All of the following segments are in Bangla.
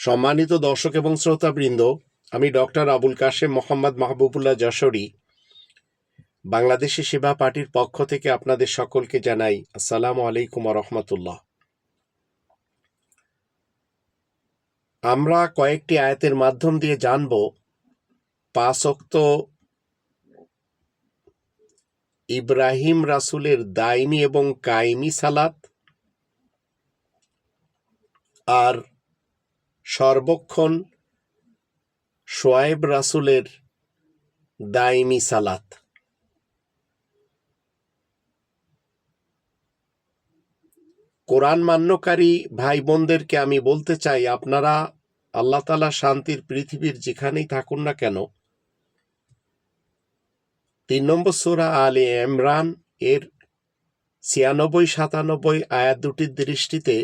সম্মানিত দর্শক এবং শ্রোতাবৃন্দ, আমি ডক্টর আবুল কাশেম মোহাম্মদ মাহবুবুল্লাহ যশোরী, বাংলাদেশি সেবা পার্টির পক্ষ থেকে আপনাদের সকলকে জানাই আসসালামু আলাইকুম রহমতুল্লাহ আমরা কয়েকটি আয়াতের মাধ্যম দিয়ে জানব পাঁচক্ত ইব্রাহিম রাসুলের দাইমি এবং কাইমি সালাত আর সর্বক্ষণ সোয়েব রাসুলের দাইমি সালাত। কোরআন মান্যকারী ভাই বোনদেরকে আমি বলতে চাই, আপনারা আল্লাহ তালা শান্তির পৃথিবীর যেখানেই থাকুন না কেন, তিন নম্বর সোরা আলী ইমরান এর ছিয়ানব্বই সাতানব্বই আয়াত দুটির দৃষ্টিতে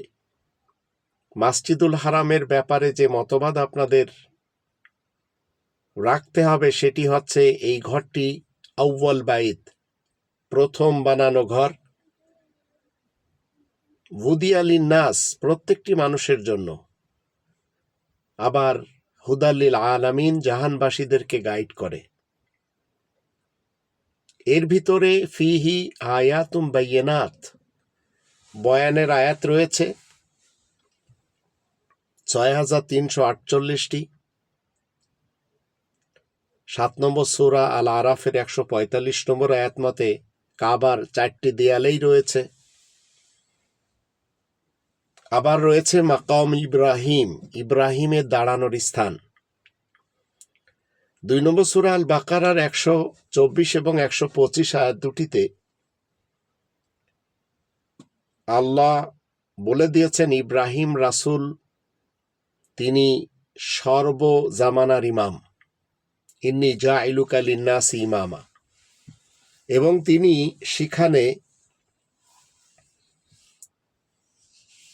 মাসজিদুল হারামের ব্যাপারে যে মতবাদ আপনাদের রাখতে হবে, সেটি হচ্ছে এই ঘরটি আউ্বল বাইত, প্রথম বানানো ঘর। ভুদিয়ালিন নাস প্রত্যেকটি মানুষের জন্য। আবার হুদাল্লিল আলামিন জাহানবাসীদেরকে গাইড করে। এর ভিতরে ফিহি আয়াতুম বাইয়েনাত, বয়ানের আয়াত রয়েছে। ছয় হাজার তিনশো আটচল্লিশটি। সাত নম্বর সুরা আল আরাফের একশো পঁয়তাল্লিশ নম্বর আয়াত মতে কাবার চারটি দেয়ালেই রয়েছে। আবার রয়েছে মাকাম ইব্রাহিম ইব্রাহিমের দাঁড়ানোর স্থান। দুই নম্বর সুরা আল বাকারার একশো চব্বিশ এবং একশো পঁচিশ আয়াত দুটিতে আল্লাহ বলে দিয়েছেন, ইব্রাহিম রাসুল তিনি সর্বজামানার ইমাম। ইন্নি জা ইলুকালিন্নাস ইমামা। এবং তিনি সেখানে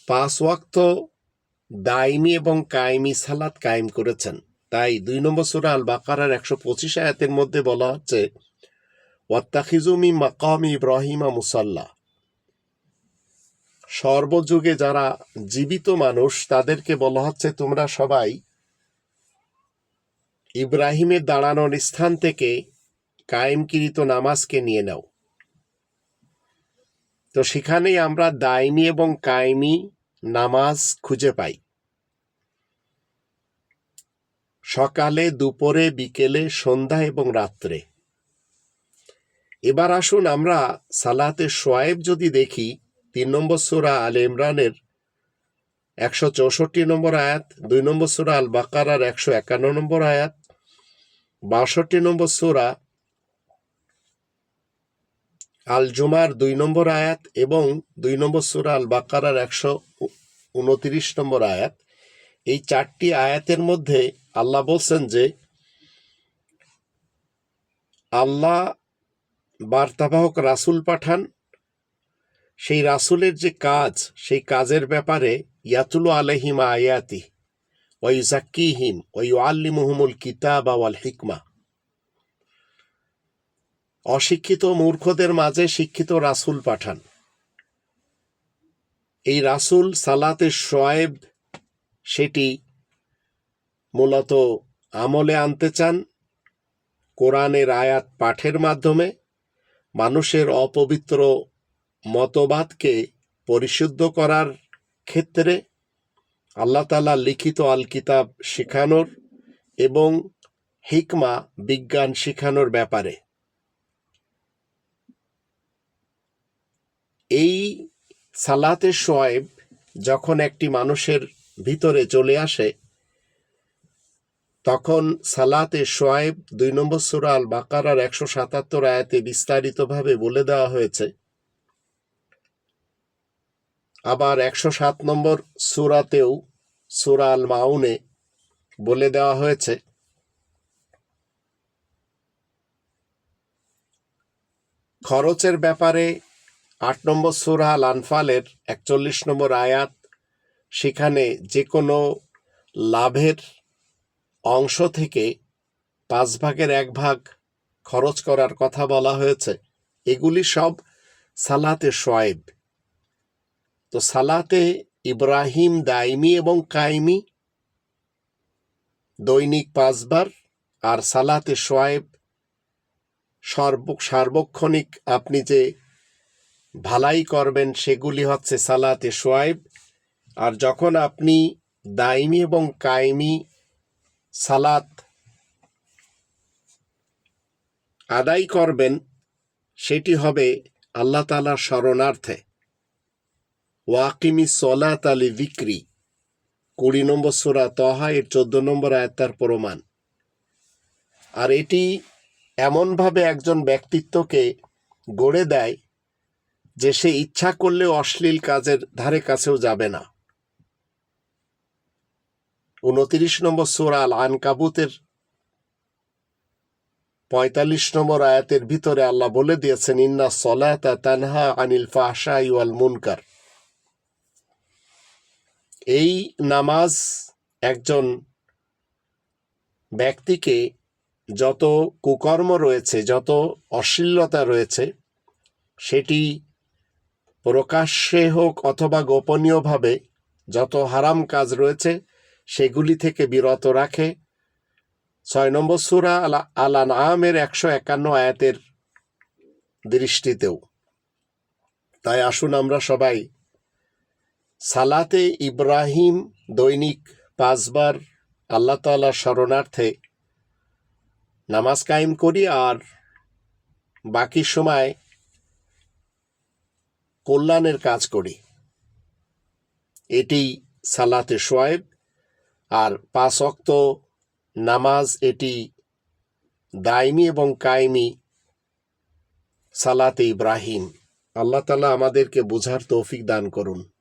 পাঁচ ওয়াক্ত দাইমি এবং কায়েমি সালাত কায়েম করেছেন। তাই দুই নম্বর সুরা আল বাকারার একশো পঁচিশ আয়াতের মধ্যে বলা হচ্ছে ওয়াত্তাখিজুমি মাকাম ইব্রাহিমা মুসাল্লা। সর্বযুগে যারা জীবিত মানুষ, তাদেরকে বলা হচ্ছে তোমরা সবাই ইব্রাহিমের দাঁড়ানোর স্থান থেকে কায়েমকৃত নামাজকে নিয়ে নাও। তো সেখানেই আমরা দাইমি এবং কায়েমি নামাজ খুঁজে পাই। সকালে, দুপুরে, বিকেলে, সন্ধ্যা এবং রাত্রে। এবার আসুন আমরা সালাতে সোয়েব যদি দেখি তিন নম্বর সুরা আল ইমরানের একশো চৌষট্টি নম্বর আয়াত, দুই নম্বর সুরা আল বাকারার একশো একান্ন নম্বর আয়াত, বাষট্টি নম্বর সুরা আল জুমার দুই নম্বর আয়াত এবং দুই নম্বর সুরা আল বাকারার একশো উনত্রিশ নম্বর আয়াত। এই চারটি আয়াতের মধ্যে আল্লাহ বলছেন যে, আল্লাহ বার্তাবাহক রাসুল পাঠান সেই রাসুলের যে কাজ, সেই কাজের ব্যাপারে ইয়াতুল আলহিম আয়াতি ওই জাক্কিহিম ওই আল্লিমুহমুল কিতাব আওয়াল হিকমা। অশিক্ষিত মূর্খদের মাঝে শিক্ষিত রাসুল পাঠান। এই রাসুল সালাতে শোয়েব সেটি মূলত আমলে আনতে চান, কোরআনের আয়াত পাঠের মাধ্যমে। মানুষের অপবিত্র মতবাদকে পরিশুদ্ধ করার ক্ষেত্রে আল্লাহ তালা লিখিত আল কিতাব শেখানোর এবং হিকমা, বিজ্ঞান শেখানোর ব্যাপারে। এই সালাতে শোয়েব যখন একটি মানুষের ভিতরে চলে আসে, তখন সালাতে শোয়েব দুই নম্বর সুরা আল বাকারার একশো সাতাত্তর আয়াতে বিস্তারিতভাবে বলে দেওয়া হয়েছে আবার একশো সাত নম্বর সুরাতেও সুরা মাউনে বলে দেওয়া হয়েছে, খরচের ব্যাপারে আট নম্বর সুরা আল আনফালের একচল্লিশ নম্বর আয়াত, সেখানে যে কোনো লাভের অংশ থেকে পাঁচ ভাগের এক ভাগ খরচ করার কথা বলা হয়েছে। এগুলি সব সালাতে শোয়েব তো সালাতে ইব্রাহিম দাইমি এবং কাইমি দৈনিক পাঁচবার, আর সালাতে সোয়েব সর্ব সার্বক্ষণিক আপনি যে ভালাই করবেন সেগুলি হচ্ছে সালাতে সোয়েব আর যখন আপনি দাইমি এবং কায়েমি সালাত আদায় করবেন, সেটি হবে আল্লাহ তালার শরণার্থে। ওয়াকিমি সলাত আলি বিক্রি কুড়ি নম্বর সোরা তহা এর চোদ্দ নম্বর আয়াত্তার প্রমাণ। আর এটি এমনভাবে একজন ব্যক্তিত্বকে গড়ে দেয় যে সে ইচ্ছা করলে অশ্লীল কাজের ধারে কাছেও যাবে না। উনত্রিশ নম্বর সুরা আল আনকাবুতের পঁয়তাল্লিশ নম্বর আয়াতের ভিতরে আল্লাহ বলে দিয়েছেন, ইন্না সলাতা তানহা আনিল ফাহশা ইউল মুনকার। এই নামাজ একজন ব্যক্তিকে যত কুকর্ম রয়েছে, যত অশ্লীলতা রয়েছে, সেটি প্রকাশ্যে হোক অথবা গোপনীয়ভাবে যত হারাম কাজ রয়েছে, সেগুলি থেকে বিরত রাখে। ছয় নম্বর সুরা আলা আলান আমের একশো একান্ন আয়াতের দৃষ্টিতেও। তাই আসুন আমরা সবাই সালাতে ইব্রাহিম দৈনিক পাঁচবার আল্লাহ তাল্লাহ শরণার্থে নামাজ কায়েম করি আর বাকি সময় কল্যাণের কাজ করি। এটি সালাতে সোয়েব আর পাঁচ অক্ত নামাজ এটি দায়মি এবং কায়েমি সালাতে ইব্রাহিম। আল্লাহ তালা আমাদেরকে বোঝার তৌফিক দান করুন।